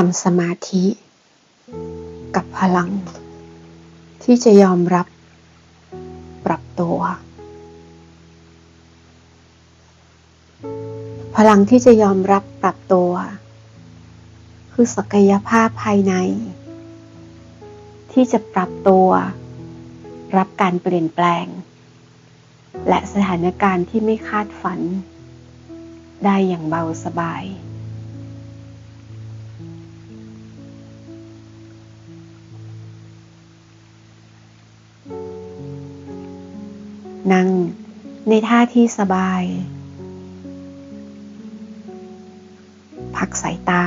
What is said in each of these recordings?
ทำสมาธิ กับพลัง ที่จะยอมรับ ปรับตัว พลังที่จะยอมรับปรับตัว คือศักยภาพภายใน ที่จะปรับตัว รับการเปลี่ยนแปลง และสถานการณ์ที่ไม่คาดฝัน ได้อย่างเบาสบาย นั่งในท่าที่สบาย พักสายตา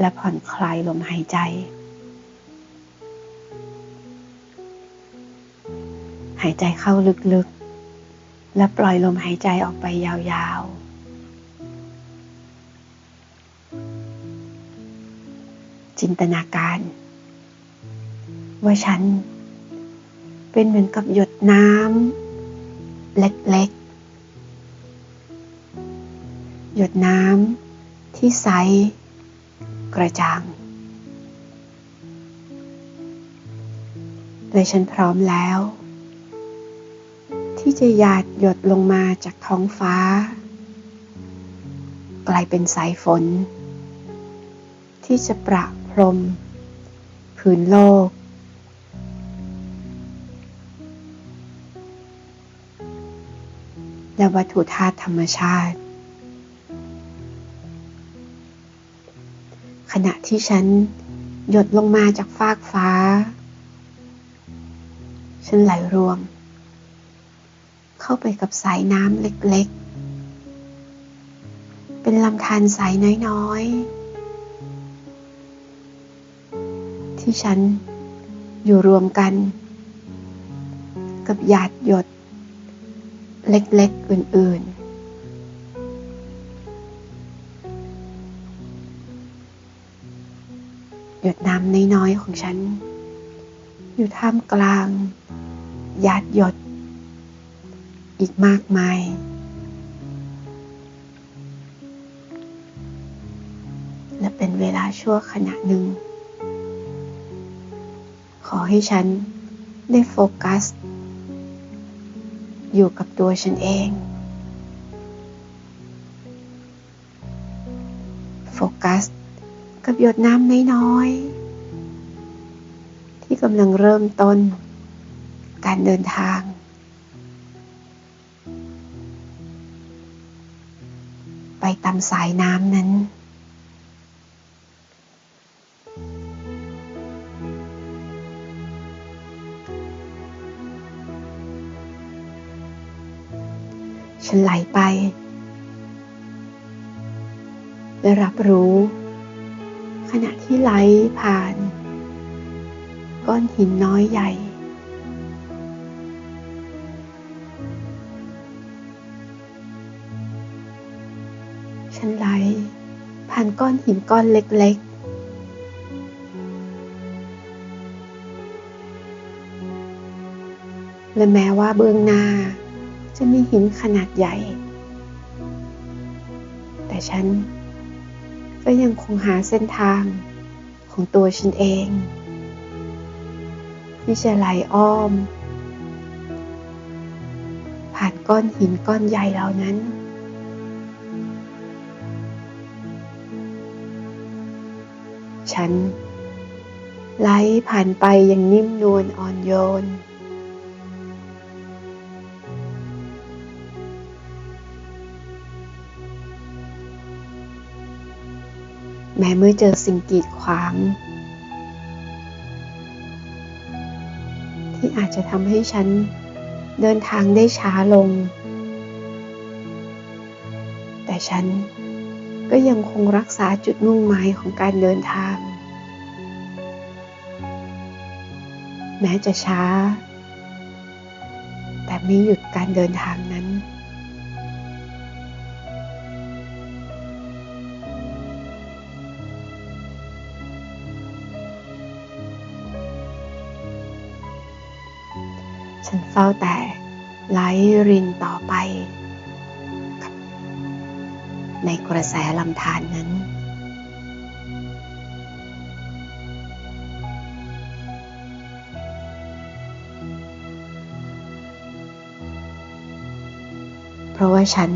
และผ่อนคลายลมหายใจ หายใจเข้าลึกๆ และปล่อยลมหายใจออกไปยาวๆจินตนาการ ว่าฉัน เป็นเหมือนกับหยดน้ำเล็กๆ หยดน้ำที่ใสกระจ่างและฉันพร้อมแล้ว ที่จะหยาดหยดลงมาจากท้องฟ้า กลายเป็นสายฝน ที่จะประพรมผืนโลก และวัตถุธาตุธรรมชาติ ขณะที่ฉันหยดลงมาจากฟากฟ้า ฉันไหลรวม เข้าไปกับสายน้ำเล็กๆ เป็นลำธารสายน้อยๆ ที่ฉันอยู่รวมกัน กับหยาดหยด เล็กๆ อื่น ๆ หยดน้ำน้อย ๆ ของฉัน อยู่ท่ามกลางหยาดหยด อีกมากมาย และเป็นเวลาชั่วขณะหนึ่ง ขอให้ฉันได้โฟกัส อยู่กับตัวฉันเอง โฟกัส กับหยดน้ำน้อยๆที่กำลังเริ่มต้น การเดินทาง ไปตามสายน้ำนั้น ฉันไหลไป และรับรู้ ขณะที่ไหลผ่าน ก้อนหินน้อยใหญ่ ฉันไหลผ่านก้อนหินก้อนเล็กๆ และแม้ว่าเบื้องหน้า จะมีหินขนาดใหญ่ แต่ฉันก็ยังคงหาเส้นทางของตัวฉันเอง ที่จะไหลอ้อม ผ่านก้อนหินก้อนใหญ่เหล่านั้น ฉันไหลผ่านไปอย่างนิ่มนวลอ่อนโยน แม้เมื่อเจอสิ่งกีดขวาง ที่อาจจะทำให้ฉันเดินทางได้ช้าลง แต่ฉันก็ยังคงรักษาจุดมุ่งหมายของการเดินทาง แม้จะช้า แต่ไม่หยุดการเดินทางนั้น ฉันเฝ้าแต่ไหลรินต่อไป ในกระแสลำธารนนั้น เพราะว่าฉัน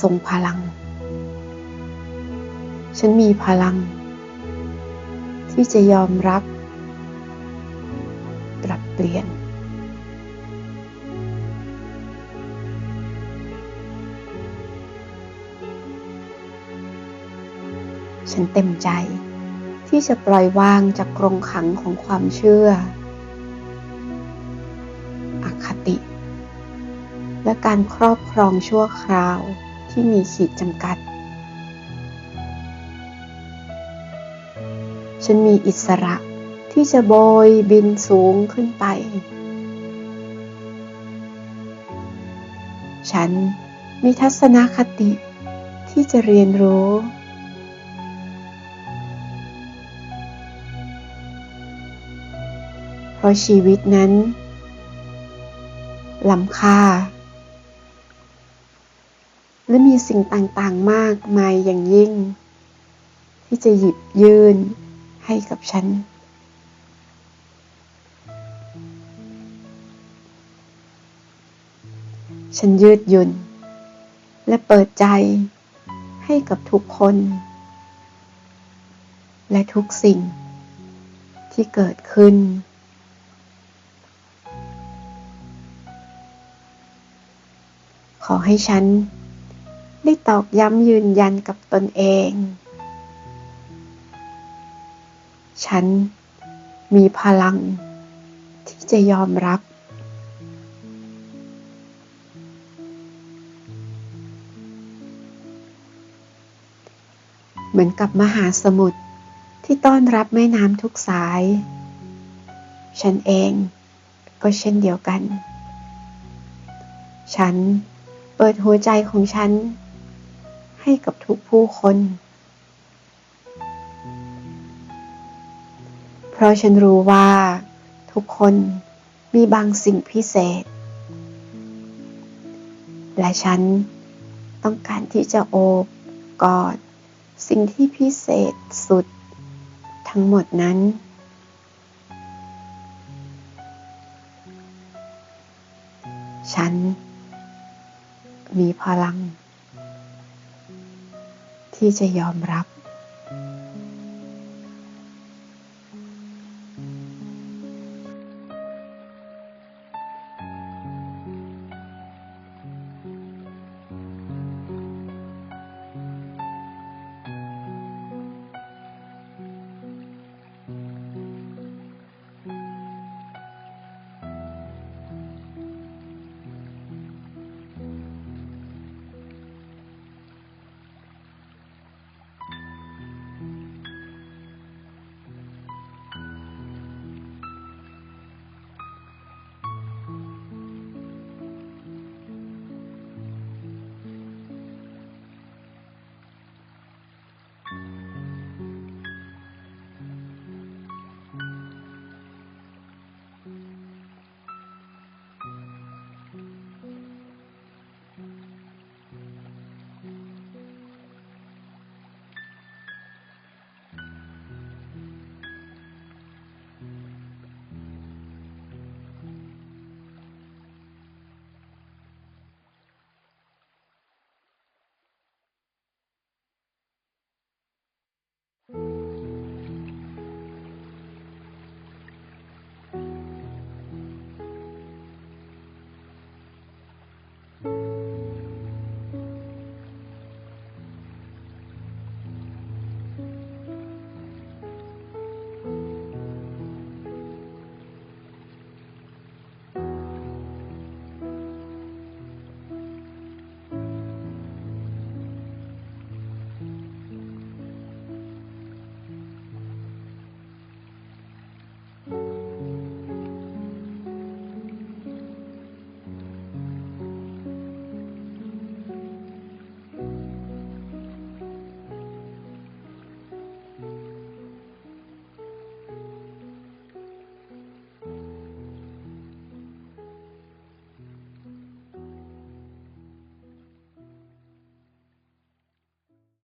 ทรงพลัง ฉันมีพลัง ที่จะยอมรับ ปรับเปลี่ยน ฉันเต็มใจ ที่จะปล่อยวางจากกรงขังของความเชื่อ อคติ และการครอบครองชั่วคราวที่มีขีดจำกัด ฉันมีอิสระที่จะโบยบินสูงขึ้นไป ฉันมีทัศนคติที่จะเรียนรู้ ราะชีวิตนั้นล้ำค่า และมีสิ่งต่างๆมากมายอย่างยิ่ง ที่จะหยิบยื่นให้กับฉัน ฉันยืดหยุ่น และเปิดใจให้กับทุกคน และทุกสิ่งที่เกิดขึ้น อให้ฉัน ได้ตอกย้ำยืนยันกับตนเอง ฉันมีพลัง ที่จะยอมรับ เหมือนกับมหาสมุทรที่ต้อนรับแม่น้ำทุกสาย ฉันเองก็เช่นเดียวกัน ฉัน เปิดหัวใจของฉัน ให้กับทุกผู้คน เพราะฉันรู้ว่า ทุกคนมีบางสิ่งพิเศษ และฉันต้องการที่จะโอบกอดสิ่งที่พิเศษสุด ทั้งหมดนั้น ฉัน มีพลัง ที่จะยอมรับ